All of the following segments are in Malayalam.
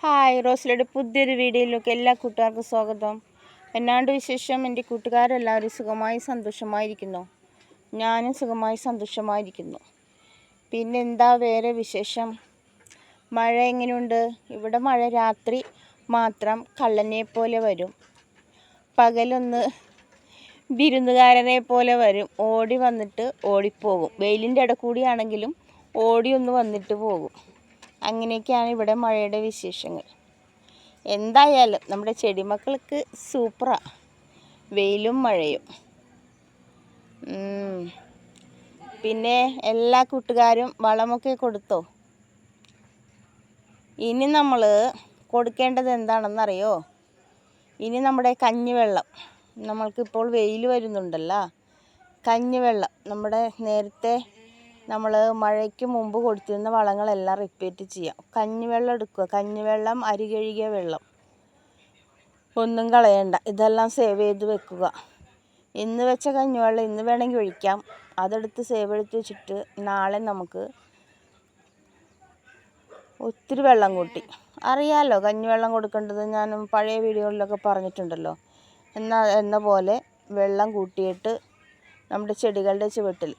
ഹായ് റോസിലയുടെ പുതിയൊരു വീഡിയോയിലേക്ക് എല്ലാ കൂട്ടുകാർക്കും സ്വാഗതം. എന്നാണ്ട് വിശേഷം? എന്റെ കൂട്ടുകാരെല്ലാവരും സുഖമായി സന്തോഷമായിരിക്കുന്നു. ഞാനും സുഖമായി സന്തോഷമായിരിക്കുന്നു. പിന്നെ എന്താ വേറെ വിശേഷം? മഴ എങ്ങനെയുണ്ട്? ഇവിടെ മഴ രാത്രി മാത്രം കള്ളനെ പോലെ വരും. പകലൊന്ന് വിരുന്നുകാരനെ പോലെ വരും. ഓടി വന്നിട്ട് ഓടിപ്പോകും. വെയിലിന്റെ ഇടക്കൂടിയാണെങ്കിലും ഓടി ഒന്ന് വന്നിട്ട് പോകും. അങ്ങനെയൊക്കെയാണ് ഇവിടെ മഴയുടെ വിശേഷങ്ങൾ. എന്തായാലും നമ്മുടെ ചെടിമക്കൾക്ക് സൂപ്പറാ. വെയിലും മഴയും. പിന്നെ എല്ലാ കൂട്ടുകാരും വളമൊക്കെ കൊടുത്തോ? ഇനി നമ്മൾ കൊടുക്കേണ്ടത് എന്താണെന്നറിയോ? ഇനി നമ്മുടെ കഞ്ഞിവെള്ളം. നമ്മൾക്കിപ്പോൾ വെയിൽ വരുന്നുണ്ടല്ലോ. കഞ്ഞിവെള്ളം. നമ്മുടെ നേരത്തെ നമ്മൾ മഴയ്ക്ക് മുമ്പ് കൊടുത്തിരുന്ന വളങ്ങളെല്ലാം റിപ്പീറ്റ് ചെയ്യാം. കഞ്ഞിവെള്ളം എടുക്കുക. കഞ്ഞിവെള്ളം അരി കഴുകിയ വെള്ളം. ഒന്നും കളയണ്ട. ഇതെല്ലാം സേവ് ചെയ്ത് വെക്കുക. ഇന്ന് വെച്ച കഞ്ഞിവെള്ളം ഇന്ന് വേണമെങ്കിൽ ഒഴിക്കാം. അതെടുത്ത് സേവ് എടുത്ത് വെച്ചിട്ട് നാളെ നമുക്ക് ഒത്തിരി വെള്ളം കൂട്ടി. അറിയാമല്ലോ കഞ്ഞിവെള്ളം കൊടുക്കേണ്ടത്. ഞാൻ പഴയ വീഡിയോകളിലൊക്കെ പറഞ്ഞിട്ടുണ്ടല്ലോ. എന്ന എന്ന പോലെ വെള്ളം കൂട്ടിയിട്ട് നമ്മുടെ ചെടികളുടെ ചുവട്ടിൽ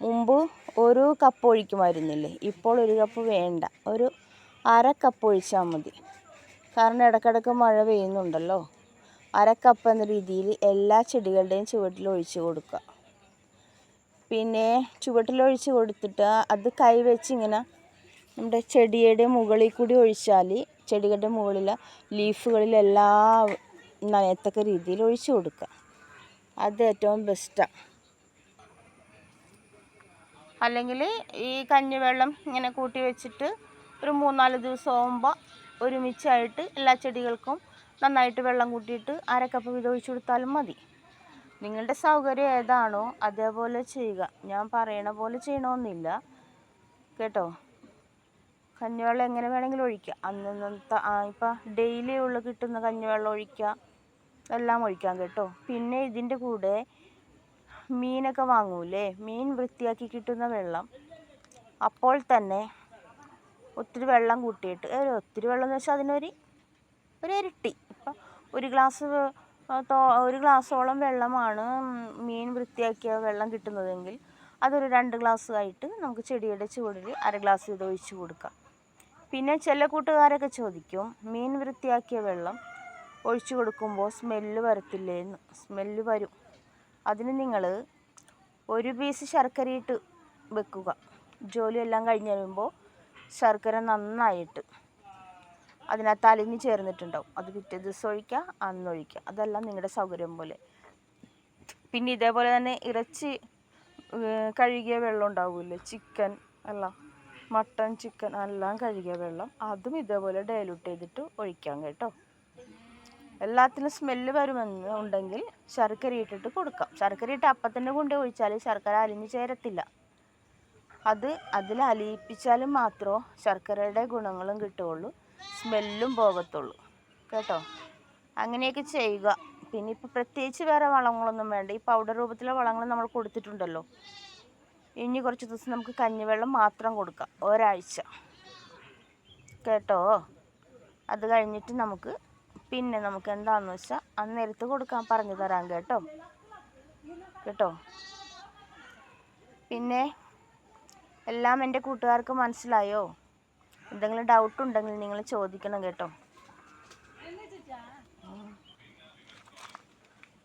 മുമ്പ് ഒരു കപ്പ് ഒഴിക്കുമായിരുന്നില്ലേ? ഇപ്പോൾ ഒരു കപ്പ് വേണ്ട. ഒരു അര കപ്പ് ഒഴിച്ചാൽ മതി. കാരണം ഇടയ്ക്കിടയ്ക്ക് മഴ പെയ്യുന്നുണ്ടല്ലോ. അര കപ്പ് എന്ന രീതിയിൽ എല്ലാ ചെടികളുടെയും ചുവട്ടിൽ ഒഴിച്ചു കൊടുക്കുക. പിന്നെ ചുവട്ടിൽ ചുവട്ടിലൊഴിച്ച് കൊടുത്തിട്ട് അത് കൈ വെച്ച് ഇങ്ങനെ നമ്മുടെ ചെടിയുടെ മുകളിൽ കൂടി ഒഴിച്ചാൽ ചെടികളുടെ മുകളിൽ ലീഫുകളിലെല്ലാം നനയത്തക്ക രീതിയിൽ ഒഴിച്ചു കൊടുക്കുക. അത് ഏറ്റവും ബെസ്റ്റാണ് അല്ലെങ്കിൽ ഈ കഞ്ഞിവെള്ളം ഇങ്ങനെ കൂട്ടി വെച്ചിട്ട് ഒരു മൂന്നാൽ ദിവസം ആകുമ്പോൾ ഒരുമിച്ചായിട്ട് എല്ലാ ചെടികൾക്കും നന്നായിട്ട് വെള്ളം കൂട്ടിയിട്ട് അരക്കപ്പ് കപ്പ് വീതം ഒഴിച്ചു കൊടുത്താലും മതി. നിങ്ങളുടെ സൗകര്യം ഏതാണോ അതേപോലെ ചെയ്യുക. ഞാൻ പറയണ പോലെ ചെയ്യണമെന്നില്ല കേട്ടോ? കഞ്ഞിവെള്ളം എങ്ങനെ വേണമെങ്കിലും ഒഴിക്കുക അന്നന്നത്തെ ഇപ്പം ഡെയിലി ഉള്ള കിട്ടുന്ന കഞ്ഞിവെള്ളം ഒഴിക്കുക എല്ലാം ഒഴിക്കാം കേട്ടോ. പിന്നെ ഇതിന്റെ കൂടെ മീനൊക്കെ വാങ്ങൂലേ മീൻ വൃത്തിയാക്കി കിട്ടുന്ന വെള്ളം. അപ്പോൾ തന്നെ ഒത്തിരി വെള്ളം കൂട്ടിയിട്ട് ഒരു ഒത്തിരി വെള്ളം എന്ന് വെച്ചാൽ അതിനൊരു ഒരു ഇരട്ടി. ഇപ്പം ഒരു ഗ്ലാസ് ഒരു ഗ്ലാസ്സോളം വെള്ളമാണ് മീൻ വൃത്തിയാക്കിയ വെള്ളം കിട്ടുന്നതെങ്കിൽ അതൊരു രണ്ട് ഗ്ലാസ് ആയിട്ട് നമുക്ക് ചെടിയുടെ ചൂടിൽ അര ഗ്ലാസ് ഇത് ഒഴിച്ച് കൊടുക്കാം. പിന്നെ ചില കൂട്ടുകാരൊക്കെ ചോദിക്കും മീൻ വൃത്തിയാക്കിയ വെള്ളം ഒഴിച്ചു കൊടുക്കുമ്പോൾ സ്മെല്ല് വരത്തില്ലേ എന്ന് സ്മെല്ല് വരും. അതിന് നിങ്ങൾ ഒരു പീസ് ശർക്കരയിട്ട് വെക്കുക. ജോലിയെല്ലാം കഴിഞ്ഞ് കഴിയുമ്പോൾ ശർക്കര നന്നായിട്ട് അതിനകത്ത് അലിഞ്ഞ് ചേർന്നിട്ടുണ്ടാവും. അത് പിറ്റേ ദിവസം ഒഴിക്കുക അന്ന് ഒഴിക്കുക. അതെല്ലാം നിങ്ങളുടെ സൗകര്യം പോലെ. പിന്നെ ഇതേപോലെ തന്നെ ഇറച്ചി കഴുകിയ വെള്ളം ഉണ്ടാവില്ലേ? ചിക്കൻ എല്ലാം മട്ടൺ ചിക്കൻ എല്ലാം കഴുകിയ വെള്ളം. അതും ഇതേപോലെ ഡയലൂട്ട് ചെയ്തിട്ട് ഒഴിക്കാം കേട്ടോ. എല്ലാത്തിനും സ്മെല്ല് വരുമെന്ന് ഉണ്ടെങ്കിൽ ശർക്കര ഇട്ടിട്ട് കൊടുക്കാം. ശർക്കര ഇട്ട് അപ്പം തന്നെ കൊണ്ട് ഒഴിച്ചാൽ ശർക്കര അലിഞ്ഞ് ചേരത്തില്ല. അത് അതിൽ അലിയിപ്പിച്ചാലും മാത്രമേ ശർക്കരയുടെ ഗുണങ്ങളും കിട്ടുകയുള്ളൂ. സ്മെല്ലും പോകത്തുള്ളൂ. കേട്ടോ? അങ്ങനെയൊക്കെ ചെയ്യുക. പിന്നെ ഇപ്പോൾ പ്രത്യേകിച്ച് വേറെ വളങ്ങളൊന്നും വേണ്ട. ഈ പൗഡർ രൂപത്തിലെ വളങ്ങൾ നമ്മൾ കൊടുത്തിട്ടുണ്ടല്ലോ. ഇനി കുറച്ച് ദിവസം നമുക്ക് കഞ്ഞിവെള്ളം മാത്രം കൊടുക്കാം. ഒരാഴ്ച. കേട്ടോ? അത് കഴിഞ്ഞിട്ട് നമുക്ക് പിന്നെ നമുക്ക് എന്താണെന്ന് വെച്ചാൽ അന്നേരത്ത് കൊടുക്കാൻ പറഞ്ഞു തരാം കേട്ടോ. കേട്ടോ? പിന്നെ എല്ലാം എന്റെ കൂട്ടുകാർക്ക് മനസ്സിലായോ? എന്തെങ്കിലും ഡൗട്ട് ഉണ്ടെങ്കിൽ നിങ്ങൾ ചോദിക്കണം കേട്ടോ.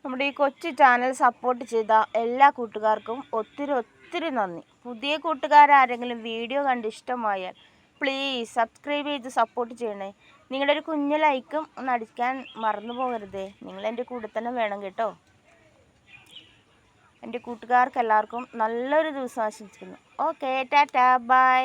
നമ്മുടെ ഈ കൊച്ചു ചാനൽ സപ്പോർട്ട് ചെയ്ത എല്ലാ കൂട്ടുകാർക്കും ഒത്തിരി ഒത്തിരി നന്ദി. പുതിയ കൂട്ടുകാരാരെങ്കിലും വീഡിയോ കണ്ട് ഇഷ്ടമായാൽ പ്ലീസ് സബ്സ്ക്രൈബ് ചെയ്ത് സപ്പോർട്ട് ചെയ്യണേ. നിങ്ങളുടെ ഒരു കുഞ്ഞു ലൈക്കും ഒന്ന് അടിക്കാൻ മറന്നു പോകരുതേ. നിങ്ങൾ എന്റെ കൂടെ തന്നെ വേണം കേട്ടോ. എന്റെ കൂട്ടുകാർക്ക് എല്ലാവർക്കും നല്ലൊരു ദിവസം ആശംസിക്കുന്നു. Okay tata bye.